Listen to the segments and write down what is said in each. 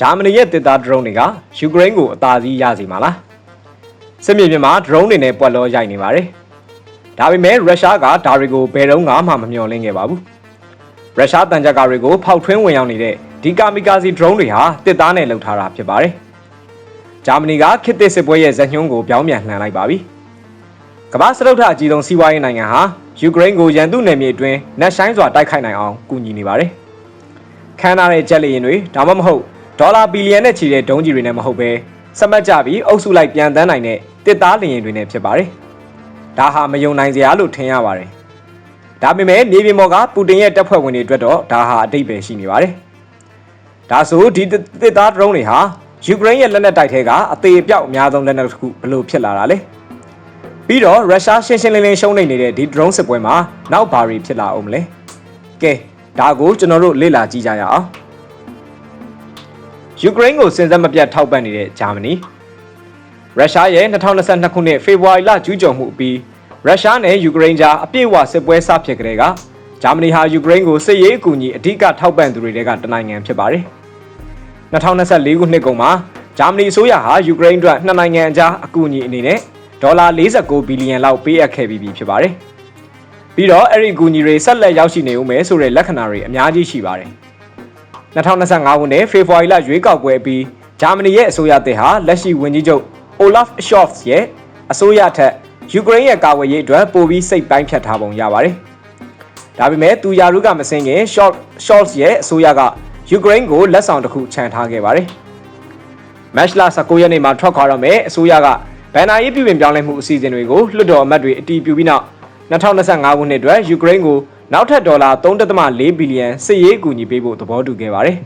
ဂျာမနီရဲ့တစ်သားဒရုန်းတွေကယူကရိန်းကိုအသာစီးရစီမှာလားစစ်မြေပြင်မှာဒရုန်းတွေနဲ့ပွက်လောရိုက်နေပါတယ်ဒါပေမဲ့ရုရှားကဒါတွေကိုဘယ်တော့မှမမျှော်လင့်ခဲ့ပါဘူးရုရှားတန်ကြပ်ကာတွေကိုဖောက်ထွင်းဝင်ရောက်နေတဲ့ဒီကာမီကာစီဒရုန်းတွေဟာတစ်သားနဲ့လှုပ်ထားတာဖြစ်ပါတယ်ဂျာမနီကခေတ်သစ်စစ်ပွဲရဲ့ဇက်ညွှန်းကိုပြောင်းပြန်လှန်လိုက်ပါပြီကမ္ဘာစရုပ်ထအကြီးဆုံးစီးပွားရေးနိုင်ငံဟာယူကရိန်းကိုရန်သူနယ်မြေအတွင်းနက်ဆိုင်စွာတိုက်ခိုက်နိုင်အောင်ကူညီနေပါတယ်ခမ်းနားတဲ့ဂျက်လီရင်တွေဒါမှမဟုတ် ဒေါ်လာဘီလီယံနဲ့ချီတဲ့ဒုံးကြီးတွေနဲ့မဟုတ်ပဲစမတ်ကြပြီးအုပ်စုလိုက်ပြန်တန်းနိုင်တဲ့တစ်သားလျင်တွေနဲ့ဖြစ်ပါတယ်ဒါဟာမယုံနိုင်စရာလို့ထင်ရပါတယ်ဒါပေမဲ့မြေပြင်ပေါ်ကပူတင်ရဲ့တပ်ဖွဲ့ဝင်တွေအတွက်တော့ဒါဟာအတိတ်ပဲရှိနေပါတယ်ဒါဆိုဒီတစ်သားဒရုန်းတွေဟာယူကရိန်းရဲ့လက်နက်တိုက်ထဲကအသေးအပြောက်အများဆုံးလက်နက်တစ်ခုဘယ်လိုဖြစ်လာတာလဲပြီးတော့ရုရှားရှင်းရှင်းလင်းလင်းရှုံးနေနေတဲ့ဒီ drone စစ်ပွဲမှာနောက်ဘာတွေဖြစ်လာအောင်မလဲကဲဒါကိုကျွန်တော်တို့လေ့လာကြည့်ကြရအောင် ယူကရိန်းကိုစင်စက်မပြတ်ထောက်ပံ့နေတဲ့ဂျာမနီရုရှားရဲ့2022ခုနှစ်ဖေဖော်ဝါရီလကျူးကျော်မှုအပြီးရုရှားနဲ့ယူကရိန်းကြားအပြည့်အဝစစ်ပွဲစဖြစ်ကြတဲ့ကဂျာမနီဟာယူကရိန်းကိုစစ်ရေးအကူအညီအဓိကထောက်ပံ့သူတွေကတနိုင်ငံဖြစ်ပါတယ်2024ခုနှစ်ကုန်မှာဂျာမနီအစိုးရဟာယူကရိန်းအတွက်နှစ်နိုင်ငံအကြားအကူအညီအနေနဲ့ဒေါ်လာ49ဘီလီယံလောက်ပေးအပ်ခဲ့ပြီးပြီဖြစ်ပါတယ်။ပြီးတော့အဲ့ဒီအကူအညီတွေဆက်လက်ရောက်ရှိနေဦးမယ်ဆိုတဲ့လက္ခဏာတွေအများကြီးရှိပါတယ်။ 2025ခုနှစ်ဖေဖော်ဝါရီလရွေးကောက်ပွဲပြီးဂျာမနီရဲ့အစိုးရတစ်ဟာလက်ရှိဝန်ကြီးချုပ်အိုလာဖ်ရှော့ဖ်ရဲ့အစိုးရထက်ယူကရိန်းရဲ့ကာကွယ်ရေးအတွက်ပိုပြီးစိတ်ပိုင်းဖြတ်ထားပုံရပါတယ်။ဒါပေမဲ့သူယာရုကမစင်ခင်ရှော့ရှော့ဖ်ရဲ့အစိုးရကယူကရိန်းကိုလက်ဆောင်တစ်ခုချန်ထားခဲ့ပါတယ်။မတ်လ19ရက်နေ့မှာထွက်ခွာတော့မယ်အစိုးရကဘန်နာရေးပြည်ပင်ပြောင်းလဲမှုအစီအစဉ်တွေကိုလွှတ်တော်အမတ်တွေအတည်ပြုပြီးနောက်2025ခုနှစ်အတွက်ယူကရိန်းကို နောက်ထပ်ဒေါ်လာ3.4ဘီလီယံစစ်ရေးအကူအညီပေးဖို့သဘောတူခဲ့ပါတယ်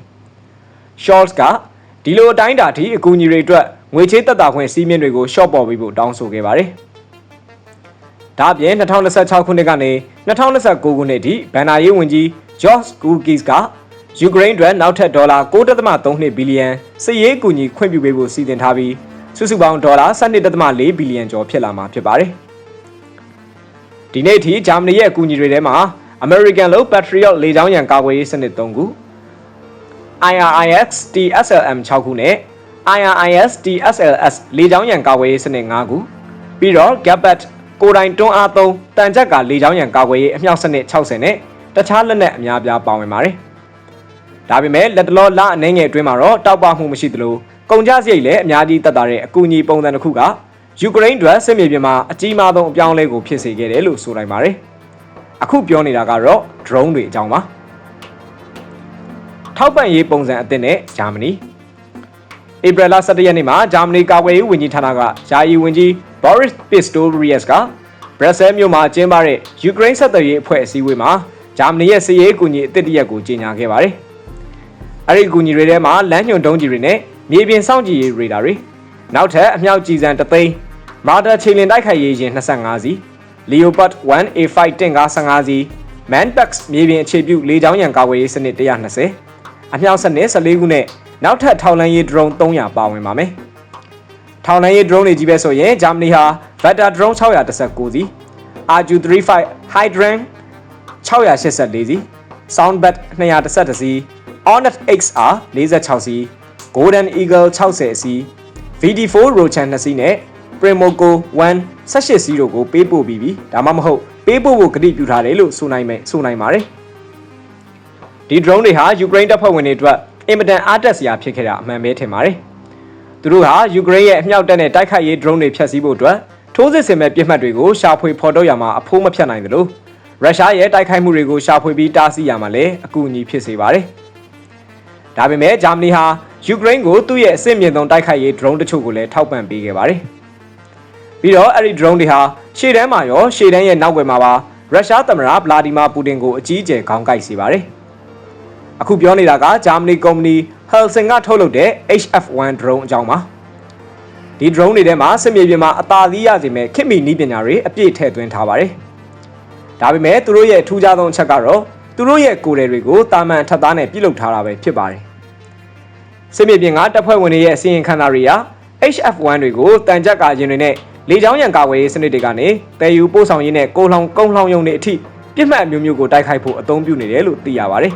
။ Scholz ကဒီလိုအတိုင်းအတာထိအကူအညီတွေအတွက်ငွေချေးတက်တာခွင့်စီးမြင့်တွေကိုရှော့ပေါ်ပေးဖို့တောင်းဆိုခဲ့ပါတယ်။ဒါ့အပြင်2026ခုနှစ်ကနေ2029ခုနှစ်အထိဘန်နာရေးဝန်ကြီး George Gurgis ကယူကရိန်းအတွက်နောက်ထပ်ဒေါ်လာ9.32ဘီလီယံစစ်ရေးအကူအညီခွင့်ပြုပေးဖို့စီစဉ်ထားပြီးစုစုပေါင်းဒေါ်လာ12.4ဘီလီယံကျော်ဖြစ်လာမှာဖြစ်ပါတယ်။ဒီနေ့အထိဂျာမနီရဲ့အကူအညီတွေထဲမှာ American လို့ Patriot လေကြောင်းရန်ကာကွယ်ရေးစနစ်3ခု IRIX TSLM 6ခုနဲ့ IRIS TSLS လေကြောင်းရန်ကာကွယ်ရေးစနစ်5ခုပြီးတော့ Gepard ကိုယ်တိုင်တွန်းအားသုံးတန်ကြက်ကလေကြောင်းရန်ကာကွယ်ရေးအမြောက်စနစ်60နဲ့တခြားလက်နက်အများပြားပါဝင်ပါတယ်။ဒါပေမဲ့လက်တလောလအနေငယ်အတွင်းမှာတော့တောက်ပမှုမရှိသလိုကုန်ကြစရိတ်လည်းအများကြီးတက်တာတဲ့အကူအညီပုံစံတစ်ခုကယူကရိန်းအတွက်စစ်မြေပြင်မှာအကြီးမားဆုံးအပြောင်းအလဲကိုဖြစ်စေခဲ့တယ်လို့ဆိုနိုင်ပါတယ်။ အခုပြောနေတာကတော့ drone တွေအကြောင်းပါ။ထောက်ပံ့ရေးပုံစံအသစ်နဲ့ဂျာမနီဧပြီလ17ရက်နေ့မှာဂျာမနီကာကွယ်ရေးဝန်ကြီးဌာနကယာယီဝန်ကြီး Boris Pistorius ကဘရက်ဆဲမြို့မှာကျင်းပတဲ့ယူကရိန်းဆက်သွယ်ရေးအဖွဲ့အစည်းအဝေးမှာဂျာမနီရဲ့စစ်ရေးအကူအညီအသစ်တစ်ရက်ကိုကြေညာခဲ့ပါတယ်။အဲဒီအကူအညီတွေထဲမှာလမ်းညွန်တုံးကြီးတွေနဲ့မြေပြင်စောင့်ကြည့်ရေးရေဒါတွေနောက်ထပ်အမြောက်ကြီးစံတသိန်းမာတာချိန်လင်တိုက်ခိုက်ရေးရင်25စီး Leopard 1A5 တင့်ကား15စီး Manpax မြေပြင်အခြေပြုလေကြောင်းရန်ကာကွယ်ရေးစနစ်120အမြောက်စနစ်14ခုနဲ့နောက်ထပ်ထောက်လန်းရေး drone 300ပါဝင်ပါမယ်။ထောက်လန်းရေး drone တွေကြီးပဲဆိုရင်ဂျာမနီဟာ Vector drone 619စီး RU35 Hydran 684စီး Soundbat 211စီး Onet XR 46စီး Golden Eagle 60စီး VD4 Rochan 2စီးနဲ့ Primoco 1 18စီးတို့ကိုပေးပို့ပြီးပြီဒါမှမဟုတ်ပေးပို့ဖို့ကတိပြုထားတယ်လို့ဆိုနိုင်မယ်ဆိုနိုင်ပါတယ်ဒီ drone တွေဟာယူကရိန်းတပ်ဖွဲ့ဝင်တွေအတွက်အင်မတန်အားတက်စရာဖြစ်ခဲ့တာအမှန်ပဲထင်ပါတယ်သူတို့ဟာယူကရိန်းရဲ့အမြောက်တပ်နဲ့တိုက်ခိုက်ရေး drone တွေဖျက်ဆီးဖို့အတွက်ထိုးစစ်ဆင်မဲ့ပြစ်မှတ်တွေကိုရှာဖွေဖော်ထုတ်ရမှာအဖိုးမဖြတ်နိုင်သလိုရုရှားရဲ့တိုက်ခိုက်မှုတွေကိုရှာဖွေပြီးတားဆီးရမှာလည်းအကူအညီဖြစ်စေပါတယ်ဒါပေမဲ့ဂျာမနီဟာယူကရိန်းကိုသူ့ရဲ့အဆင့်မြင့်ဆုံးတိုက်ခိုက်ရေး drone တချို့ကိုလည်းထောက်ပံ့ပေးခဲ့ပါတယ်။ ပြီးတော့အဲ့ဒီ drone တွေဟာရှေ့တန်းမှာရောရှေ့တန်းရဲ့နောက်ွယ်မှာပါရုရှားသမ္မတဗလာဒီမာပူတင်ကိုအကြီးအကျယ်ခေါင်းကိုက်စေပါတယ်။အခုပြောနေတာကဂျာမနီကုမ္ပဏီ Helsing ကထုတ်လုပ်တဲ့ HF1 drone အကြောင်းပါ။ဒီ drone တွေထဲမှာစစ်မြေပြင်မှာအသာစီးရစေမဲ့ခင်မီနီးပညာတွေအပြည့်ထည့်သွင်းထားပါတယ်။ဒါပေမဲ့သူတို့ရဲ့ထူးခြားဆုံးအချက်ကတော့သူတို့ရဲ့ကိုယ်တယ်တွေကိုတာမန်ထပ်သားနဲ့ပြုလုပ်ထားတာပဲဖြစ်ပါတယ်စစ်မြေပြင်ကတပ်ဖွဲ့ဝင်တွေရဲ့အစီရင်ခံစာတွေဟာ HF1 တွေကိုတန်ကြပ်ကာရင်တွေနဲ့ လေကြောင်းရန်ကာကွယ်ရေးစနစ်တွေကနေတည်ယူပို့ဆောင်ရေးနဲ့ကုန်းလောင်ကုန်းလောင်ယုံတွေအထိပြစ်မှတ်အမျိုးမျိုးကိုတိုက်ခိုက်ဖို့အသုံးပြုနေတယ်လို့သိရပါတယ်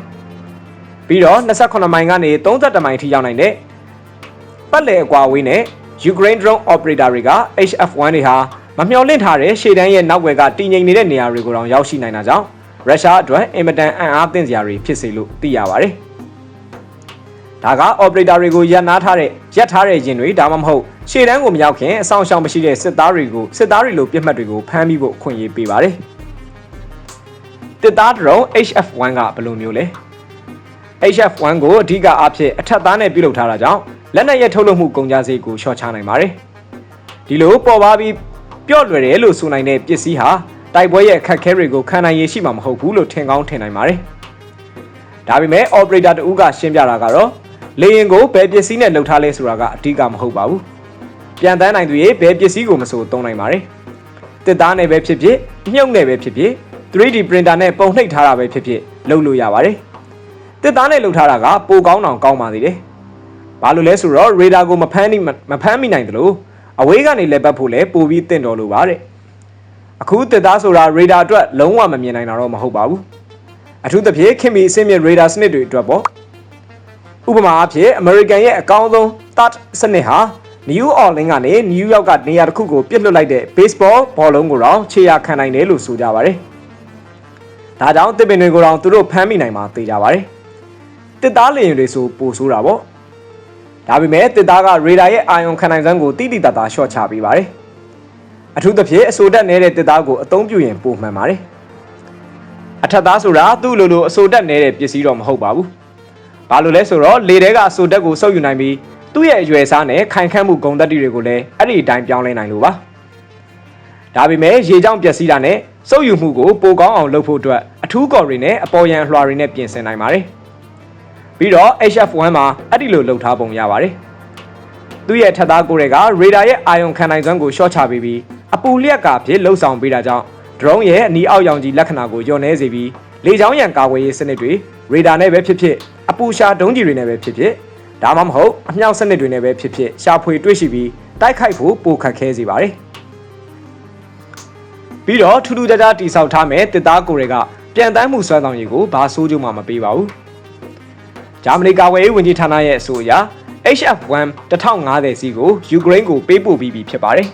။ပြီးတော့28မိုင်ကနေ32မိုင်ထိရောက်နိုင်တဲ့ပတ်လည်အကွာဝေးနဲ့ Ukraine drone operator တွေက HF1 တွေဟာမမျှော်လင့်ထားတဲ့ရှေ့တန်းရဲ့နောက်ွယ်ကတည်ငြိမ်နေတဲ့နေရာတွေကိုတောင်ရောက်ရှိနိုင်တာကြောင့်ရုရှားအတွက်အင်မတန်အံ့အားသင့်စရာတွေဖြစ်စေလို့သိရပါတယ်။ ဒါက operator တွေကိုရပ်နားထားတဲ့ရပ်ထားတဲ့ရင်တွေဒါမှမဟုတ်ရှေ့တန်းကိုမရောက်ခင်အဆောင်ရှောင်မရှိတဲ့စစ်သားတွေကိုစစ်သားတွေလိုပြစ်မှတ်တွေကိုဖမ်းမိဖို့အခွင့်အရေးပေးပါတယ်။တစ်သား drone HF1 ကဘယ်လိုမျိုးလဲ။ HF1 ကိုအဓိကအားဖြင့်အထက်သားနဲ့ပြုလုပ်ထားတာကြောင့်လက်နက်ရဲ့ထုတ်လုပ်မှုကုန်ကျစရိတ်ကိုလျှော့ချနိုင်ပါတယ်။ဒီလိုပေါ်ပါပြီးပြော့လွယ်တယ်လို့ဆိုနိုင်တဲ့ပစ္စည်းဟာတိုက်ပွဲရဲ့အခက်အခဲတွေကိုခံနိုင်ရရှိမှာမဟုတ်ဘူးလို့ထင်ကောင်းထင်နိုင်ပါတယ်။ဒါပေမဲ့ operator တဦးကရှင်းပြတာကတော့ လေရင်ကိုဘယ်ပစ္စည်းနဲ့လှုပ်ထားလဲဆိုတာကအဓိကမဟုတ်ပါဘူး။ပြန်တန်းနိုင်သူရဲ့ဘယ်ပစ္စည်းကိုမဆိုသုံးနိုင်ပါတယ်။တစ်သားနဲ့ပဲဖြစ်ဖြစ်မြုပ်နဲ့ပဲဖြစ်ဖြစ် 3D printer နဲ့ပုံနှိပ်ထားတာပဲဖြစ်ဖြစ်လုပ်လို့ရပါတယ်။တစ်သားနဲ့လှုပ်ထားတာကပိုကောင်းအောင်ကောင်းပါသေးတယ်။ဘာလို့လဲဆိုတော့ radar ကိုမဖမ်းမိမဖမ်းမိနိုင်တယ်လို့အဝေးကနေလက်ပတ်ဖို့လဲပိုပြီးတင့်တော်လို့ပါတဲ့။အခုတစ်သားဆိုတာ radar အတွက်လုံးဝမမြင်နိုင်တာတော့မဟုတ်ပါဘူး။အထူးသဖြင့်ခင်မီအဆင့်မြင့် radar စနစ်တွေအတွက်ပေါ့။ ဥပမာအားဖြင့် American ရဲ့အကောင်းဆုံး THAAD စနစ်ဟာ New Orleans ကနေ New York ကနေရာတစ်ခုကိုပြစ်လွတ်လိုက်တဲ့ baseball ဘောလုံးကိုတော့ခြေရာခံနိုင်တယ်လို့ဆိုကြပါတယ်။ဒါကြောင့်တစ်ပင်တွေကိုတော့သူတို့ဖမ်းမိနိုင်မှာသိကြပါတယ်။တစ်သားလျင်တွေဆိုပိုဆိုးတာပေါ့။ဒါပေမဲ့တစ်သားက radar ရဲ့အာရုံခံနိုင်စွမ်းကိုတိတိတတ်တာရှော့ချပေးပါတယ်။အထူးသဖြင့်အဆိုတက်နေတဲ့တစ်သားကိုအသုံးပြုရင်ပိုမှန်ပါတယ်။အထက်သားဆိုတာသူ့လိုလိုအဆိုတက်နေတဲ့ပစ္စည်းတော့မဟုတ်ပါဘူး။ ဘာလို့လဲဆိုတော့လေထဲကအဆိုတက်ကိုစုပ်ယူနိုင်ပြီးသူ့ရဲ့အရွယ်စားနဲ့ခိုင်ခန့်မှုဂုဏ်သတ္တိတွေကိုလည်းအဲ့ဒီအတိုင်းပြောင်းလဲနိုင်လို့ပါဒါပေမဲ့ရေကြောင့်ပျက်စီးတာနဲ့စုပ်ယူမှုကိုပိုကောင်းအောင်လုပ်ဖို့အတွက်အထူးကော်တွေနဲ့အပေါ်ယံလွှာတွေနဲ့ပြင်ဆင်နိုင်ပါတယ်ပြီးတော့ HF1 မှာအဲ့ဒီလိုလှုပ်ထားပုံရပါတယ်သူ့ရဲ့ထက်သားကိုယ်တွေကရေဒါရဲ့အာယုံခံနိုင်စွမ်းကိုရှော့ချပေးပြီးအပူလျက်ကဖြစ်လှုပ်ဆောင်ပေးတာကြောင့် drone ရဲ့အနီးအောက်ရောင်ကြီးလက္ခဏာကိုညှော်နှဲစေပြီးလေကြောင်းရန်ကာကွယ်ရေးစနစ်တွေရေဒါနဲ့ပဲဖြစ်ဖြစ်အပူရှာဒုံးကြီးတွေနဲ့ပဲဖြစ်ဖြစ်ဒါမှမဟုတ်အမြောက်စနစ်တွေနဲ့ပဲဖြစ်ဖြစ်ရှာဖွေတွေ့ရှိပြီးတိုက်ခိုက်ဖို့ပိုခက်ခဲစေပါတယ်ပြီးတော့ထူးထူးခြားခြားတိဆောက်ထားမဲ့တစ်သားကိုတွေကပြန်တမ်းမှုစွမ်းဆောင်ရည်ကိုဘာဆိုးကြမှမပေးပါဘူးဂျာမနီကာဝယ်ရေးဝန်ကြီးဌာနရဲ့အဆိုအရ HF1 1050စီကိုယူကရိန်းကိုပေးပို့ပြီးပြီဖြစ်ပါတယ်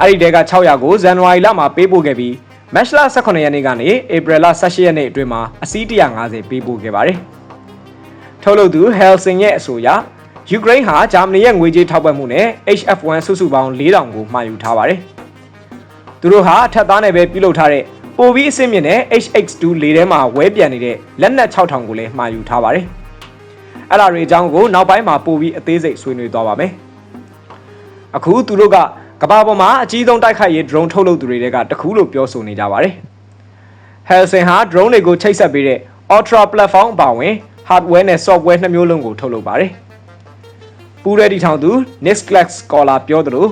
အဲ့ဒီတဲက600ကိုဇန်နဝါရီလမှာပေးပို့ခဲ့ပြီးမတ်လ18ရက်နေ့ကနေဧပြီလ18ရက်နေ့အတွင်းမှာအစီး150ပေးပို့ခဲ့ပါတယ် ထုတ်လုပ်သူ Helsing ရဲ့အဆိုအရယူကရိန်းဟာဂျာမနီရဲ့ငွေကြေးထောက်ပံ့မှုနဲ့ HF1 စုစုပေါင်း4000ကိုမှာယူထားပါတယ်။သူတို့ဟာအထက်သားနဲ့ပဲပြုလုပ်ထားတဲ့ပိုပြီးအဆင့်မြင့်တဲ့ HX2 လေထဲမှာဝဲပြန်နေတဲ့လက်နက်6000ကိုလည်းမှာယူထားပါတယ်။အဲ့ဒါတွေအကြောင်းကိုနောက်ပိုင်းမှာပိုပြီးအသေးစိတ်ဆွေးနွေးသွားပါမယ်။အခုသူတို့ကကမ္ဘာပေါ်မှာအကြီးဆုံးတိုက်ခိုက်ရေး drone ထုတ်လုပ်သူတွေကတခုလို့ပြောဆိုနေကြပါတယ်။ Helsing ဟာ drone တွေကိုချိတ်ဆက်ပေးတဲ့ Ultra platform အပါအဝင် hardware နဲ့ software နှစ်မျိုးလုံးကိုထုတ်လုပ်ပါတယ်။ပူရဲတီထောင်သူ Nixclax Scholar ပြောသလို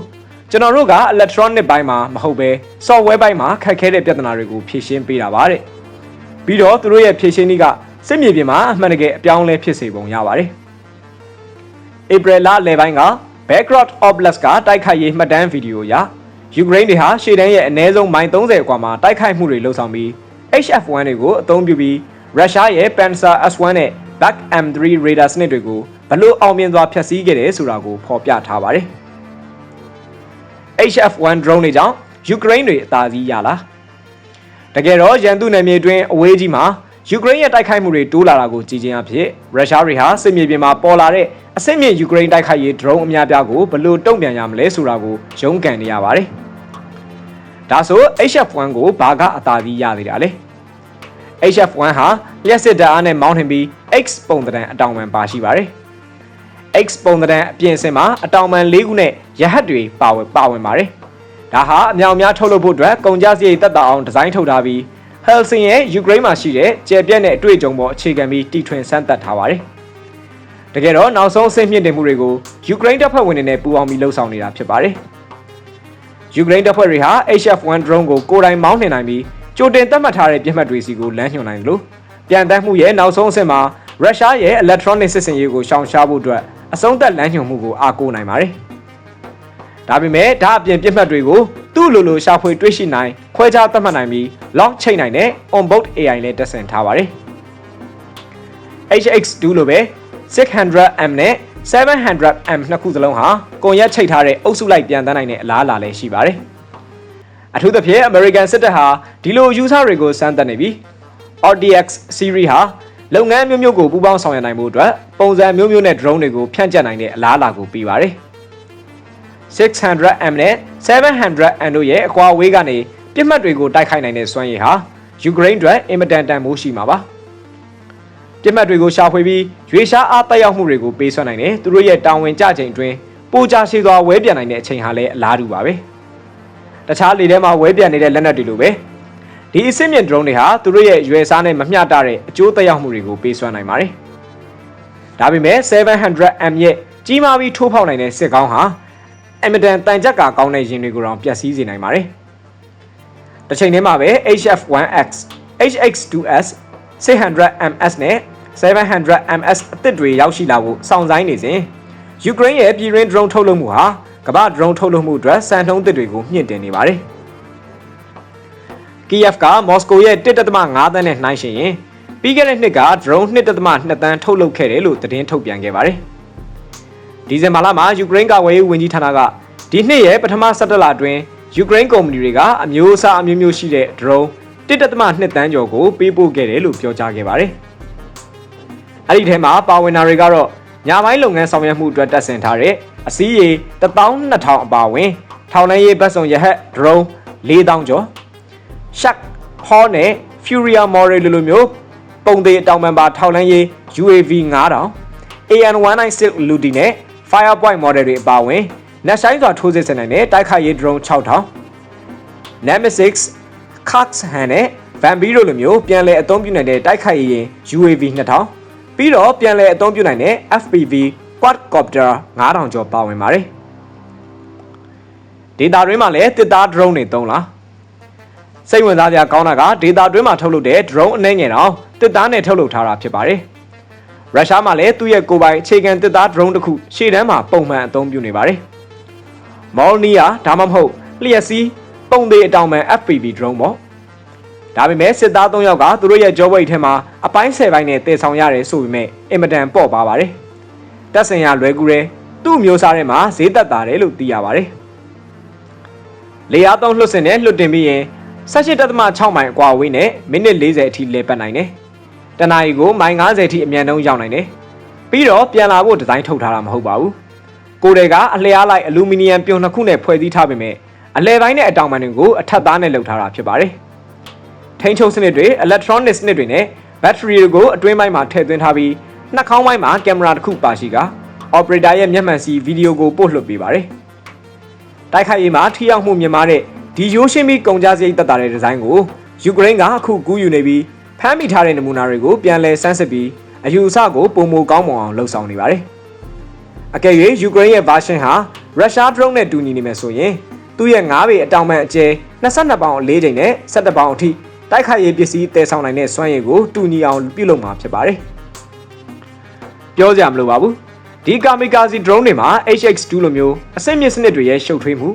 ကျွန်တော်တို့က electronic ဘိုင်းမှာမဟုတ်ပဲ software ဘိုင်းမှာခက်ခဲတဲ့ပြဿနာတွေကိုဖြေရှင်းပေးတာပါတဲ့။ပြီးတော့သူတို့ရဲ့ဖြေရှင်းနည်းကစစ်မြေပြင်မှာအမှန်တကယ်အပြောင်းအလဲဖြစ်စေပုံရပါတယ်။ April လလယ်ပိုင်းက Background Oblast ကတိုက်ခိုက်ရေးမှတ်တမ်းဗီဒီယိုအရယူကရိန်းတွေဟာရှေ့တန်းရဲ့အနည်းဆုံးမိုင်30အကွာမှာတိုက်ခိုက်မှုတွေလှုပ်ဆောင်ပြီး HF1 တွေကိုအသုံးပြုပြီးရုရှားရဲ့ Panzer S1 နဲ့ Back M3 radar စနစ်တွေကိုဘလို့အောင်မြင်စွာဖျက်ဆီးခဲ့တယ်ဆိုတာကိုဖော်ပြထားပါတယ်။ HF1 drone တွေကြောင့်ယူကရိန်းတွေအသာစီးရလားတကယ်တော့ရန်သူနယ်မြေတွင်အဝေးကြီးမှာယူကရိန်းရဲ့တိုက်ခိုက်မှုတွေတိုးလာတာကိုကြည်ချင်းအဖြစ်ရုရှားတွေဟာစစ်မြေပြင်မှာပေါ်လာတဲ့အဆင့်မြင့်ယူကရိန်းတိုက်ခိုက်ရေး drone အများပြားကိုဘလို့တုံ့ပြန်ရမလဲဆိုတာကိုရုန်းကန်နေရပါတယ်။ဒါဆို HF1 ကိုဘာကအသာစီးရသေးတာလဲ။ HF1 ဟာလျှက်စစ်ဓာတ်အားနဲ့မောင်းနှင်ပြီး X ပုံသဏ္ဍာန်အတောင်ပံပါရှိပါတယ်။ X ပုံသဏ္ဍာန်အပြင်အစင်မှာအတောင်ပံ၄ခုနဲ့ရဟတ်တွေပါဝင်ပါဝင်ပါတယ်။ဒါဟာအမြောင်များထုတ်လုပ်ဖို့အတွက်ကုန်ကြစရိတ်သက်သာအောင်ဒီဇိုင်းထုတ်ထားပြီး Helsing ရဲ့ယူကရိန်းမှာရှိတဲ့ကျယ်ပြန့်တဲ့အတွေ့အကြုံပေါ်အခြေခံပြီးတီထွင်စမ်းသပ်ထားပါတယ်။တကယ်တော့နောက်ဆုံးအဆင့်မြင့်တင်မှုတွေကိုယူကရိန်းတပ်ဖွဲ့ဝင်တွေနဲ့ပူးပေါင်းပြီးလှုပ်ဆောင်နေတာဖြစ်ပါတယ်။ယူကရိန်းတပ်ဖွဲ့တွေဟာ HF1 drone ကိုကိုယ်တိုင်မောင်းနှင်နိုင်ပြီး ကြိုတင်သတ်မှတ်ထားတဲ့ပြစ်မှတ်တွေစီကိုလမ်းညွှန်နိုင်တယ်လို့ပြန်တမ်းမှုရဲ့နောက်ဆုံးအဆင့်မှာရုရှားရဲ့ electronic စစ်စင်ရေးကိုရှောင်ရှားဖို့အတွက်အဆုံးသက်လမ်းညွှန်မှုကိုအားကိုးနိုင်ပါတယ်။ဒါပေမဲ့ဒါအပြင်ပြစ်မှတ်တွေကိုသူ့လိုလိုရှာဖွေတွေ့ရှိနိုင်ခွဲခြားသတ်မှတ်နိုင်ပြီး lock ချိန်နိုင်တဲ့ on board AI နဲ့တက်ဆင်ထားပါတယ်။ HX2 လိုပဲ 600M နဲ့ 700M နှစ်ခုစလုံးဟာကွန်ရက်ချိတ်ထားတဲ့အုပ်စုလိုက်ပြန်တန်းနိုင်တဲ့အလားအလာလည်းရှိပါတယ်။ အထူးသဖြင့် American စစ်တပ်ဟာဒီလို user တွေကိုစမ်းသပ်နေပြီး RDX series ဟာလုပ်ငန်းမျိုးမျိုးကိုပူးပေါင်းဆောင်ရွက်နိုင်မှုအတွက်ပုံစံမျိုးမျိုးနဲ့ drone တွေကိုဖြန့်ကျက်နိုင်တဲ့အလားအလာကိုပေးပါတယ်။ 600M နဲ့ 700M တို့ရဲ့အကွာအဝေးကနေပြစ်မှတ်တွေကိုတိုက်ခိုက်နိုင်တဲ့စွမ်းရည်ဟာယူကရိန်းအတွက်အင်မတန်တန်မိုးရှိမှာပါပြစ်မှတ်တွေကိုရှာဖွေပြီးရွေရှားအားတက်ရောက်မှုတွေကိုပေးစွမ်းနိုင်တယ်သူတို့ရဲ့တာဝန်ကျချိန်အတွင်းပိုကြရှည်စွာဝဲပြန်နိုင်တဲ့အချိန်ဟာလည်းအလားတူပါပဲ တခြားလေထဲမှာဝဲပြန်နေတဲ့လက်နက်တွေလိုပဲဒီအစ်စ်မြင့် drone တွေဟာသူတို့ရဲ့ရွယ်စားနဲ့မမျှတတဲ့အကျိုးသက်ရောက်မှုတွေကိုပေးစွမ်းနိုင်ပါတယ်ဒါပေမဲ့ 700M ရဲ့ကြီးမားပြီးထိုးဖောက်နိုင်တဲ့စစ်ကောင်းဟာအင်မတန်တန်ကြပ်ကာကောင်းတဲ့ယင်တွေကိုတောင်ပျက်စီးစေနိုင်ပါတယ်။တစ်ချိန်တည်းမှာပဲ HF1X, HX2S, 600MS နဲ့ 700MS အသစ်တွေရောက်ရှိလာဖို့စောင့်ဆိုင်းနေစဉ်ယူကရိန်းရဲ့ပြည်တွင်း drone ထုတ်လုပ်မှုဟာ ကမ္ဘာ drone ထုတ်လုပ်မှုအတွက်စံနှုန်းသစ်တွေကိုမြင့်တင်နေပါတယ်။ Kiev ကမော်စကိုရဲ့1.5သန်းနဲ့နှိုင်းယှဉ်ရင်ပြီးခဲ့တဲ့နှစ်က drone 2.2သန်းထုတ်လုပ်ခဲ့တယ်လို့သတင်းထုတ်ပြန်ခဲ့ပါတယ်။ဒီဇင်ဘာလမှာယူကရိန်းကဝယ်ရေးဝန်ကြီးဌာနကဒီနှစ်ရဲ့ပထမ17လအတွင်းယူကရိန်းကုမ္ပဏီတွေကအမျိုးအစားအမျိုးမျိုးရှိတဲ့ drone 1.2သန်းကျော်ကိုပေးပို့ခဲ့တယ်လို့ပြောကြားခဲ့ပါတယ်။အဲ့ဒီထဲမှာပါဝင်တာတွေကတော့ညပိုင်းလုပ်ငန်းဆောင်ရွက်မှုအတွက်တက်ဆင်ထားတဲ့ အစည်းရေ12000အပါအဝင်ထောင်လိုင်းရေးဘတ်စုံရဟတ် drone 4000ကျော် Shark Hall နဲ့ Furia Model လိုလိုမျိုးပုံသေးအတောင်ပံပါထောက်လန်းရေး UAV 9000 AN196 Ludi နဲ့ Firepoint model တွေအပါအဝင်နက်ဆိုင်စွာထိုးစစ်ဆင်နိုင်တဲ့တိုက်ခိုက်ရေး drone 6000 Nemesis Cox Han နဲ့ Vampire လိုမျိုးပြန်လည်အသုံးပြုနိုင်တဲ့တိုက်ခိုက်ရေး UAV 2000ပြီးတော့ပြန်လည်အသုံးပြုနိုင်တဲ့ FPV quadcopter 9000ကျော်ပါဝင်ပါတယ်ဒေတာတွင်းမှာလည်းတစ်သား drone တွေသုံးလားစိတ်ဝင်စားစရာကောင်းတာကဒေတာတွင်းမှာထုတ်လုပ်တဲ့ drone အနှဲငယ်တော့တစ်သားနဲ့ထုတ်လုပ်ထားတာဖြစ်ပါတယ်။ရုရှားမှာလည်းသူ့ရဲ့ကိုယ်ပိုင်အခြေခံတစ်သား drone တစ်ခုရှေ့တန်းမှာပုံမှန်အသုံးပြုနေပါတယ်။မော်နီယာဒါမှမဟုတ်လျှက်စီးပုံသေးအတောင်ပံ FPV drone ပေါ့။ဒါပေမဲ့စစ်သား၃ယောက်ကသူတို့ရဲ့ကြောဘိတ်ထဲမှာအပိုင်း၁၀ပိုင်းနဲ့တည်ဆောင်ရတယ်ဆိုပေမဲ့အင်မတန်ပေါ့ပါပါတယ်။ တက်စင်ရလွယ်ကူတယ်သူ့မျိုးစားထဲမှာဈေးသက်သာတယ်လို့သိရပါတယ်။လေအားသုံးလွှတ်စင်နဲ့လွှတ်တင်ပြီးရင်18.6မိုင်အကွာဝေးနဲ့မိနစ်40အထိလဲပတ်နိုင်တယ်။တနာရီကိုမိုင်90အထိအမြန်နှုန်းရောက်နိုင်တယ်။ပြီးတော့ပြန်လာဖို့ဒီဇိုင်းထုတ်ထားတာမဟုတ်ပါဘူး။ကိုယ်တွေကအလျားလိုက်အလူမီနီယံပြုံနှစ်ခုနဲ့ဖွဲ့စည်းထားပေမဲ့အလဲပိုင်းနဲ့အတောင်ပံတွေကိုအထက်သားနဲ့လုပ်ထားတာဖြစ်ပါတယ်။ထိန်းချုပ်စနစ်တွေ electronic စနစ်တွေနဲ့ battery တွေကိုအတွင်းပိုင်းမှာထည့်သွင်းထားပြီး နှာခေါင်းပိုင်းမှာကင်မရာတစ်ခုပါရှိက operator ရဲ့မျက်မှန်စီဗီဒီယိုကိုပို့လွှတ်ပေးပါတယ်။တိုက်ခိုက်ရေးမှာထိရောက်မှုမြင့်မားတဲ့ဒီရိုးရှင်းပြီးကုန်ကြစရိတ်တက်တာတဲ့ဒီဇိုင်းကိုယူကရိန်းကအခုကူးယူနေပြီးဖမ်းမိထားတဲ့နမူနာတွေကိုပြန်လည်စမ်းစစ်ပြီးအယူအဆကိုပုံမကောင်းမွန်အောင်လှုပ်ဆောင်နေပါတယ်။အကယ်၍ယူကရိန်းရဲ့ version ဟာရုရှား drone နဲ့တူညီနေမယ်ဆိုရင်သူ့ရဲ့9ပေအတောင်ပံအကျယ်22ပေါင်4ချိန်နဲ့17ပေါင်အထိတိုက်ခိုက်ရေးပစ္စည်းတည်ဆောင်နိုင်တဲ့စွမ်းရည်ကိုတူညီအောင်ပြုလုပ်မှာဖြစ်ပါတယ်။ ပြောကြမလို့ပါဘူး။ဒီကာမီကာစီ drone တွေမှာ HX2 လိုမျိုးအဆင့်မြင့်စနစ်တွေရဲ့ရှုပ်ထွေးမှု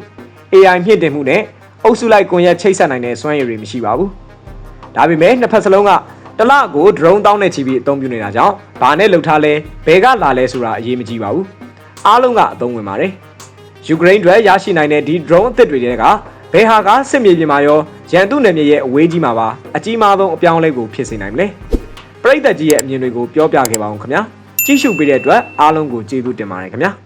AI မြင့်တင်မှုနဲ့အုပ်စုလိုက်ကွန်ရက်ချိတ်ဆက်နိုင်တဲ့စွမ်းရည်တွေမရှိပါဘူး။ဒါပေမဲ့နှစ်ဖက်စလုံးကတလကို drone တောင်းနဲ့ချီပြီးအသုံးပြုနေတာကြောင့်ဘာနဲ့လှုပ်ထားလဲဘယ်ကလာလဲဆိုတာအရေးမကြီးပါဘူး။အားလုံးကအသုံးဝင်ပါတယ်။ယူကရိန်းတွေရရှိနိုင်တဲ့ဒီ drone အသစ်တွေတွေကဘယ်ဟာကစစ်မြေပြင်မှာရောရန်သူနယ်မြေရဲ့အဝေးကြီးမှာပါအကြီးမားဆုံးအပြောင်းအလဲကိုဖြစ်စေနိုင်မလဲ။ပရိသတ်ကြီးရဲ့အမြင်တွေကိုပြောပြခဲ့ပါအောင်ခင်ဗျာ။ ကြည့်ရှုပေးတဲ့အတွက်အားလုံးကိုကျေးဇူးတင်ပါတယ်ခင်ဗျာ။